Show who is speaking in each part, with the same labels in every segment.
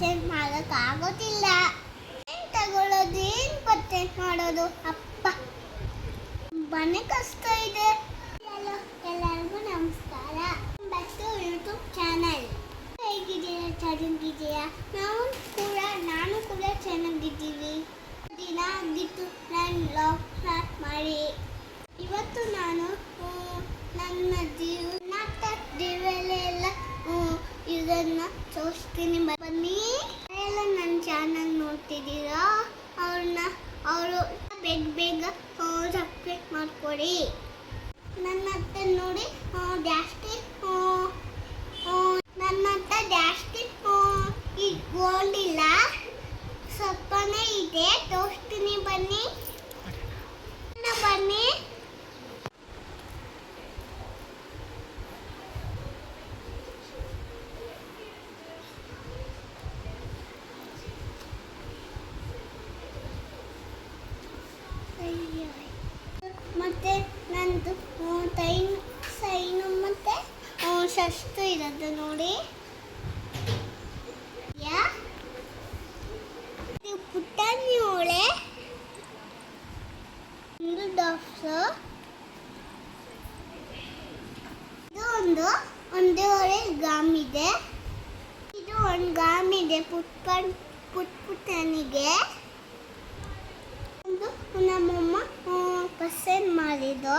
Speaker 1: Purchase ಮಾಡೋಕ್ಕಾಗೋದಿಲ್ಲ ಏನು ತಗೊಳ್ಳೋದು ಏನು ಪರ್ಚೇಸ್ ಮಾಡೋದು? ಅಪ್ಪ. ಮನೆ ಕಷ್ಟ ಇದೆ. ಹಲೋ, ಎಲ್ಲರಿಗೂ ನಮಸ್ಕಾರ. ಬಸ್ಸು ಯೂಟ್ಯೂಬ್ ಚಾನಲ್ ಹೇಗಿದೆಯಾ ಚೆನ್ನಾಗಿದೆಯಾ ನಾವು ಕೂಡ, ನಾನು ಕೂಡ ಚೆನ್ನಾಗಿದ್ದೀವಿ. ದಿನ ಆಗಿತ್ತು. ನಾನು ಲಾಕ್ ಸ್ಟಾರ್ಟ್ ಮಾಡಿ. ಇವತ್ತು ನಾನು ನನ್ನ ಜೀವನ ಜೀವಲೆಲ್ಲ ಇದನ್ನ ತೋರಿಸ್ತೀನಿ. ಬನ್ನಿ. ಎಲ್ಲ ನನ್ನ ಚಾನಲ್ ನೋಡ್ತಿದ್ದೀರಾ? ಅವ್ರನ್ನ ಅವರು ಬೇಗ ಬೇಗ ಸಬ್ಸ್ಕ್ರೈಬ್ ಮಾಡ್ಕೊಡಿ. ನನ್ನ ಅತ್ತೆ ನೋಡಿ ಜಾಸ್ತಿ ಆ, ಆ, ನನ್ನ ಹತ್ರ ಜಾಸ್ತಿ ಆ, ಈ ಗೋಲ್ಡ್ ಇಲ್ಲ ಸ್ವಲ್ಪನೇ ಇದೆ ತೋರಿಸ್ತೀನಿ ಬನ್ನಿ ಬನ್ನಿ ಮತ್ತೆ ನಂದು ಆ, ತೈನ್ ಸೈನು ಮತ್ತೆ ಶಸ್ತು ಇರೋದು ನೋಡಿ? ಇದು ಪುಟಾಣಿ ಓಳೆ ಒಂದು ಇದು ಒಂದು ಒಂದೂವರೆ ಗಾಮ್ ಇದೆ. ಇದು ಒಂದು ಗಾಮ್ ಇದೆ ಪುಟ್ಟ ಪುಟ್ ಪುಟ್ಟನಿಗೆ ಒಂದು ನಮ್ಮಮ್ಮ ಪರ್ಸೆಂಟ್ ಮಾಡಿದ್ದು.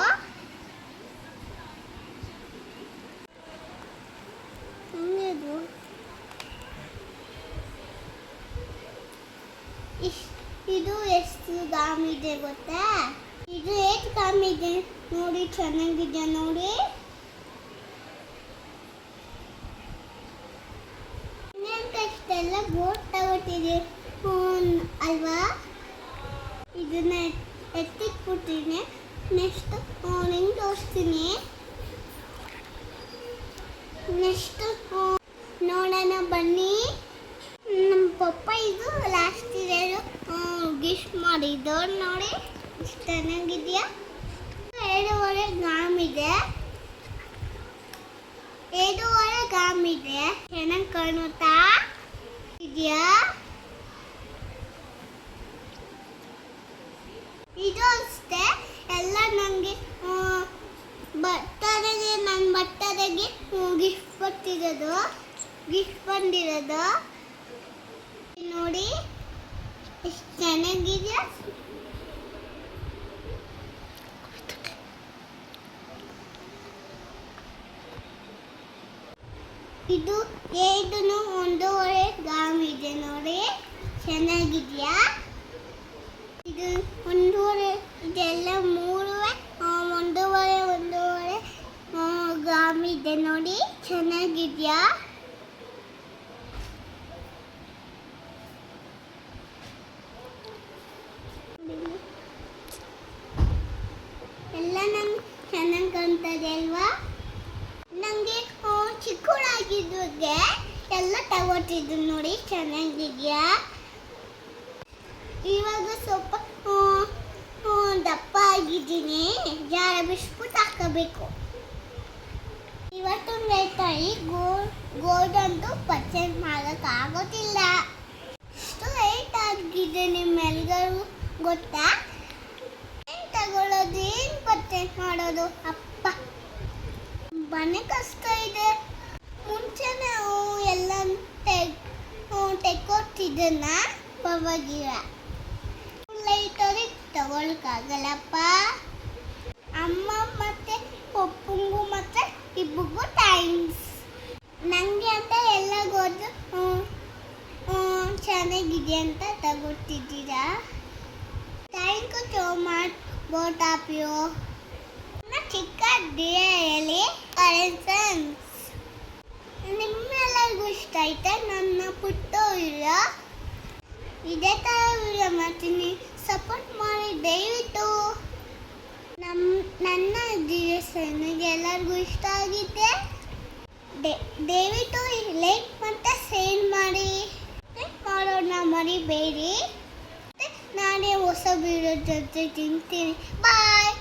Speaker 1: ಇದು ಎಷ್ಟು ದಾಮ್ ಇದೆ ಗೊತ್ತಾ? ಇದು ಎಷ್ಟು ದಾಮ್ ಇದೆ. ನೋಡಿ, ಚೆನ್ನಾಗಿದೆ ನೋಡಿ. ಇಷ್ಟೆಲ್ಲ ಬೋಟ್ ತಗೋತಿದೆ ಅಲ್ವಾ? ಇದನ್ನ ಎತ್ತಿಟ್ಬಿಟ್ಟಿನಿ ನೆಕ್ಸ್ಟ್ ನಿಂಗೆ ತೋರಿಸ್ತೀನಿ. ನೆಕ್ಸ್ಟ್ ನೋಡೋಣ ಬನ್ನಿ. ನಮ್ಮ ಪಪ್ಪ ಇದು ಲಾಸ್ಟ್ ಇರೋದು ಗಿಫ್ಟ್ ಮಾಡಿದ್ದು ನೋಡಿ, ಇಷ್ಟು ಚೆನ್ನಾಗಿದೆಯಾ? ಎರಡೂವರೆ ಗ್ರಾಮ್ ಇದೆ. ಎರಡೂವರೆ ಗ್ರಾಮ್ ಇದೆ. ಚೆನ್ನಾಗಿ ಕಾಣುತ್ತಾ? ಇದೆಯಾ? ಇದು ಅಷ್ಟೇ. ಎಲ್ಲ ನನಗೆ ಬರ್ತಡೆಗೆ ನನ್ನ ಬರ್ತಡೆಗೆ ಗಿಫ್ಟ್ ಬರ್ತಿರೋದು ಗಿಫ್ಟ್ ಬಂದಿರೋದು ನೋಡಿ ಎಷ್ಟು ಚೆನ್ನಾಗಿದೆ ಇದು ಏದನು ಒಂದೂವರೆ ಗ್ರಾಮ್ ಇದೆ ನೋಡಿ. ಚೆನ್ನಾಗಿದೆಯಾ? ಇದು ಒಂದೂವರೆ ಇದೆಲ್ಲ ಮೂರುವೆ ಆ, ಒಂದೂವರೆ ಒಂದೂವರೆ ಗ್ರಾಮ್ ಇದೆ ನೋಡಿ. ಚೆನ್ನಾಗಿದೆಯಾ ಎಲ್ಲ ನಂಗೆ ಕಾಣ್ತದೆ ಅಲ್ವಾ? ನನಗೆ ಚಿಕ್ಕವಳಾಗಿದ್ದಾಗ ಎಲ್ಲ ತಗೋತಿದ್ದು ನೋಡಿ, ಚೆನ್ನಾಗಿದೆಯಾ? ಇವಾಗ ಸ್ವಲ್ಪ ದಪ್ಪ ಆಗಿದ್ದೀನಿ. ಜಾರ ಬಿಸ್ಕುಟ್ ಹಾಕಬೇಕು? ಇವತ್ತು ರೈತಾಯಿ ಗೋ ಗೋಲ್ಡ್ ಅಂತೂ ಪರ್ಚೇಸ್ ಮಾಡೋಕ್ಕಾಗೋದಿಲ್ಲ ಇಷ್ಟು ರೇಟ್ ಆಗಿದೆ ನಿಮ್ಮೆಲ್ರಿಗೂ ಗೊತ್ತಾ ಏನು ತಗೊಳ್ಳೋದು ಏನು ಪರ್ಚೇಸ್ ಮಾಡೋದು, ಅಪ್ಪ. ಮನೆ ಕಷ್ಟ ಇದೆ. ಮುಂಚೆ ನಾವು ಎಲ್ಲ ತೆಕ್ಕೋತಿದ್ದನ್ನ ಪರವಾಗಿಲ್ಲ. ಲೈಟರಿ ತಗೊಳಕ್ಕಾಗಲ್ಲಪ್ಪ. ಅಮ್ಮ ಮತ್ತೆ ಪಪ್ಪಂಗು ಮತ್ತೆ ಇಬ್ಬರಿಗೂ ಟೈಮ್ಸ್ ನನಗೆ ಅಂತ ಎಲ್ಲ ಗೊತ್ತು. ಚೆನ್ನಾಗಿದೆ ಅಂತ ತಗೊತಿದ್ದೀರಾ thank you so much, both of you. ಡಿಯಲ್ಲಿ ಕರೆನ್ಸನ್ಸ್ ನಿಮ್ಮೆಲ್ಲರಿಗೂ ಇಷ್ಟ ಐತೆ ನನ್ನ ಪುಟ್ಟ ವಿಡಿಯೋ? ಇದೇ ಥರ ವಿಡಿಯೋ ಮಾಡ್ತೀನಿ. ಸಪೋರ್ಟ್ ಮಾಡಿ, ದಯವಿಟ್ಟು. ನಮ್ಮ ನನ್ನ ನನಗೆ ಎಲ್ಲರಿಗೂ ಇಷ್ಟ ಆಗಿದೆ ದಯವಿಟ್ಟು ಲೈಕ್ ಮತ್ತು ಶೇರ್ ಮಾಡಿ. ಮಾಡೋಣ ಮರಿಬೇಡಿ. ನಾನೇ ಹೊಸ ವಿಡಿಯೋ ಜೊತೆ ತಿಂತೀನಿ. ಬಾಯ್